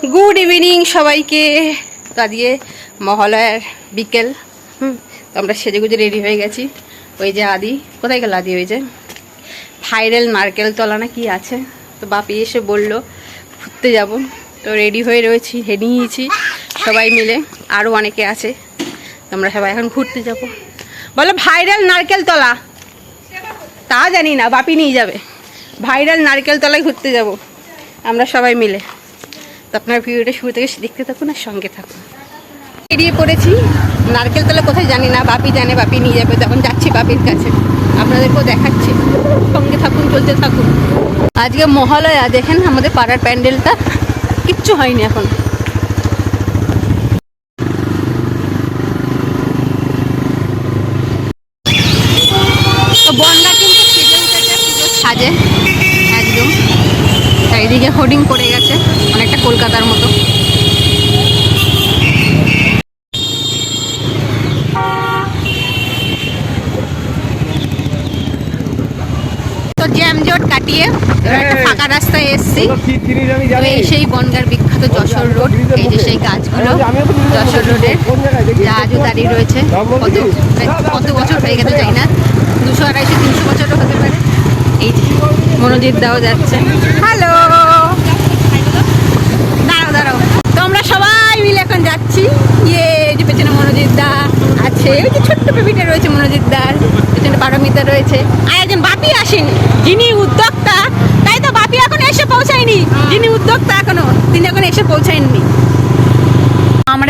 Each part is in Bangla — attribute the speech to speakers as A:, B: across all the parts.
A: গুড ইভিনিং সবাইকে। কাদিয়ে মহালয়ার বিকেল। হুম, তো আমরা সেজে গুজে রেডি হয়ে গেছি। ওই যে আদি, কোথায় গেল আদি ওই যে? ভাইরাল নারকেল তলা না কি আছে? তো বাপি এসে বলল, ঘুরতে যাব। তো রেডি হয়ে রয়েছি হে নিয়েছি সবাই মিলে। আরও অনেকে আছে। আমরা সবাই এখন ঘুরতে যাব। বলো ভাইরাল নারকেল তলা তা জানি না, বাপি নিয়ে যাবে। ভাইরাল নারকেল তলায় ঘুরতে যাব। আমরা সবাই মিলে। তো আপনার ভিডিওটা শুরু থেকে দেখতে থাকুন আর সঙ্গে থাকুন। বেরিয়ে পড়েছি। নারকেল তলা কোথায় জানি না, বাপি জানে, বাপি নিয়ে যাবে, তখন যাচ্ছি বাপির কাছে। আপনাদেরকেও দেখাচ্ছি। সঙ্গে থাকুন, চলতে থাকুন। আজকে মহালয়া, দেখেন আমাদের পাড়ার প্যান্ডেলটা। কিচ্ছু হয়নি এখন তো বন্যা কিন্তু সেজে উঠেছে পুজোর সাজে একদম চারিদিকে হোর্ডিং পড়ে গেছে অনেকটা কলকাতার মতো। তো জ্যামজট কাটিয়ে একটা ফাঁকা রাস্তায় এসছি। তো এই সেই বনগার বিখ্যাত যশোর রোড এই যে সেই গাছগুলো যশোর রোডের জাহাজও দাঁড়িয়ে রয়েছে। কত কত বছর হয়ে গেছে যাই না দুশো আড়াইশো তিনশো বছরও হতে পারে। এই যে মনোজিৎ দাও যাচ্ছে। হ্যালো। দাঁড়াও। দাঁড়াও সবাই মিলে এখন যাচ্ছি। ইয়ে যে পেছনে মনোজিৎ আছে। ওই যে ছোট্ট বেবিটা রয়েছে মনোজিৎ পেছনে পারমিতা রয়েছে। আর একজন বাপি আসেনি। যিনি উদ্যোক্তা, তাই তো বাপি এখন এসে পৌঁছায়নি। যিনি উদ্যোক্তা এখনও, তিনি এখন এসে পৌঁছায়নি।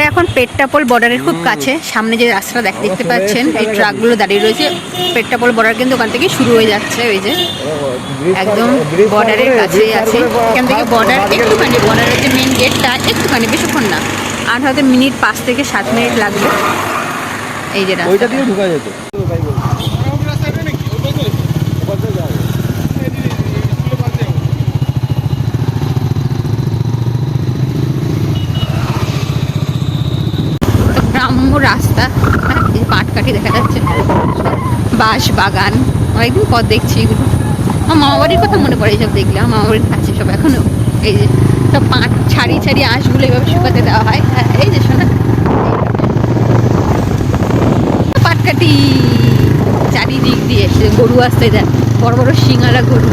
A: আমরা এখন পেট্টাপোল বর্ডারের খুব কাছে। সামনে যে রাস্তাটা দেখ দেখতে পাচ্ছেন এই ট্রাকগুলো দাঁড়িয়ে রয়েছে। পেট্টাপোল বর্ডার কিন্তু ওখান থেকে শুরু হয়ে যাচ্ছে ওই যে একদম বর্ডারের কাছে আছে। এখান থেকে বর্ডার একটুখানি বর্ডারের যে মেন গেটটা একটুখানি বেশিক্ষণ না। আর হয়তো মিনিট পাঁচ থেকে সাত মিনিট লাগবে। এই যে রাস্তা গ্রাম্য রাস্তা যে পাটকাঠি দেখা যাচ্ছে। বাঁশ বাগান, অনেকদিন পর দেখছি এগুলো। আমার মামা বাড়ির কথা মনে পড়ে এইসব দেখলে, আমার মামা বাড়ির কাছে সব এখনও এই যে সব পাট ছাড়ি ছাড়ি আঁশগুলো এভাবে শুকাতে দেওয়া হয়। হ্যাঁ এই যে শোনা। পাটকাঠি চারিদিক দিয়ে গরু আসতে দেয় বড় বড় সিঙ্গারা গরু।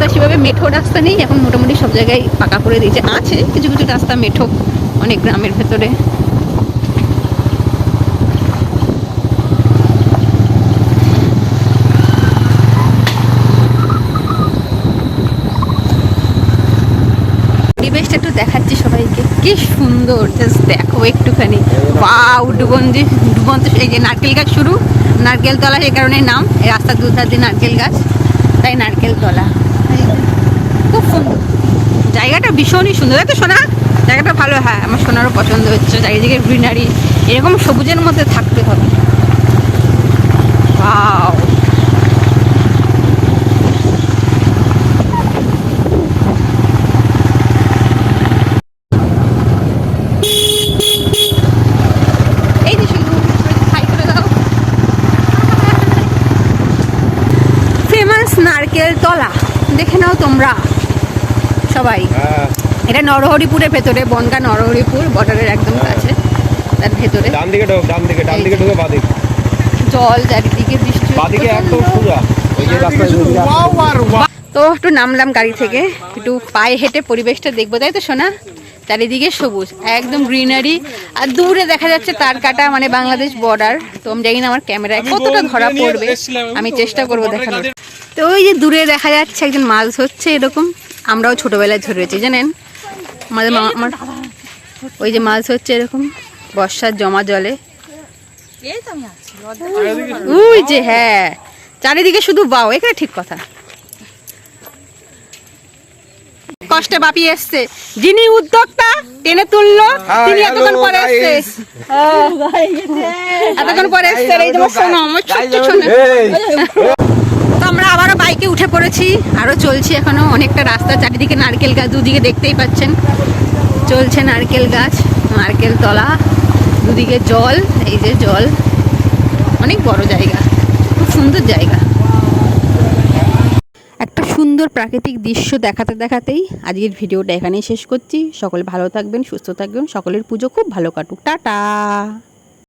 A: তো সেভাবে মেঠো রাস্তা নেই, এখন মোটামুটি সব জায়গায় পাকা করে দিয়েছে। আছে, কিছু কিছু রাস্তা মেঠো। অনেক গ্রামের ভেতরে। পরিবেশটা একটু দেখাচ্ছি সবাইকে। কি সুন্দর দেখো একটুখানি। বাউ ডুবন্দি ডুবন্ত এই যে নারকেল গাছ শুরু। নারকেল তলা সেই কারণে নাম, এই রাস্তার দুধার দিয়ে নারকেল গাছ, তাই নারকেল তলা। খুব সুন্দর। জায়গাটা ভীষণই সুন্দর। তাই তো সোনা জায়গাটা ভালো হ্যাঁ আমার সোনারও পছন্দ হচ্ছে, চারিদিকে গ্রিনারি, এরকম সবুজের মধ্যে থাকতে হবে। নারকেল তলা, দেখে নাও তোমরা সবাই।
B: হ্যাঁ।
A: এটা নরহরিপুরের ভেতরে বনগা নরহরিপুর বর্ডারের একদম কাছে তার ভেতরে।
B: ডান দিকে ঢোক ডান দিকে ডান দিকে ঢুকে বাদিক।
A: জল চারিদিকে বৃষ্টি
B: বাদিকে। একদম সোজা। ওই যে রাস্তায়
A: তো একটু নামলাম গাড়ি থেকে একটু পায়ে হেঁটে পরিবেশটা দেখব তাই তো শোনা চারিদিকে সবুজ একদম গ্রিনারি। আর দূরে দেখা যাচ্ছে তার কাটা মানে বাংলাদেশ বর্ডার। তো আমি জানি না আমার ক্যামেরায় কতটা ধরা পড়বে। আমি চেষ্টা করব দেখানোর। তো ওই যে দূরে দেখা যাচ্ছে একজন মাছ ধরছে এরকম আমরাও ছোটবেলায় ধরেছি জানেন? আমাদের মা আমার ওই যে মাছ হচ্ছে এরকম বর্ষার জমা জলে। ওই যে হ্যাঁ। চারিদিকে শুধু বাও এখানে ঠিক কথা। কষ্টে বাপি এসছে। যিনি উদ্যোক্তা টেনে তুললো তিনি এতক্ষণ পরে এসছে। এতক্ষণ পরে এসছে এই যে আমার সোনা আমার ছোট্ট সোনা
B: এই
A: তো আমরা আবারও বাইকে উঠে পড়েছি। আরও চলছি এখনও, অনেকটা রাস্তা, চারিদিকে নারকেল গাছ, দুদিকে দেখতেই পাচ্ছেন। চলছে নারকেল গাছ, নারকেল তলা, দুদিকে জল, এই যে জল। অনেক বড় জায়গা, খুব সুন্দর জায়গা। একটা সুন্দর প্রাকৃতিক দৃশ্য দেখাতে দেখাতেই আজকের ভিডিওটা এখানেই শেষ করছি। সকলে ভালো থাকবেন, সুস্থ থাকবেন, সকলের পুজো খুব ভালো কাটুক। টাটা!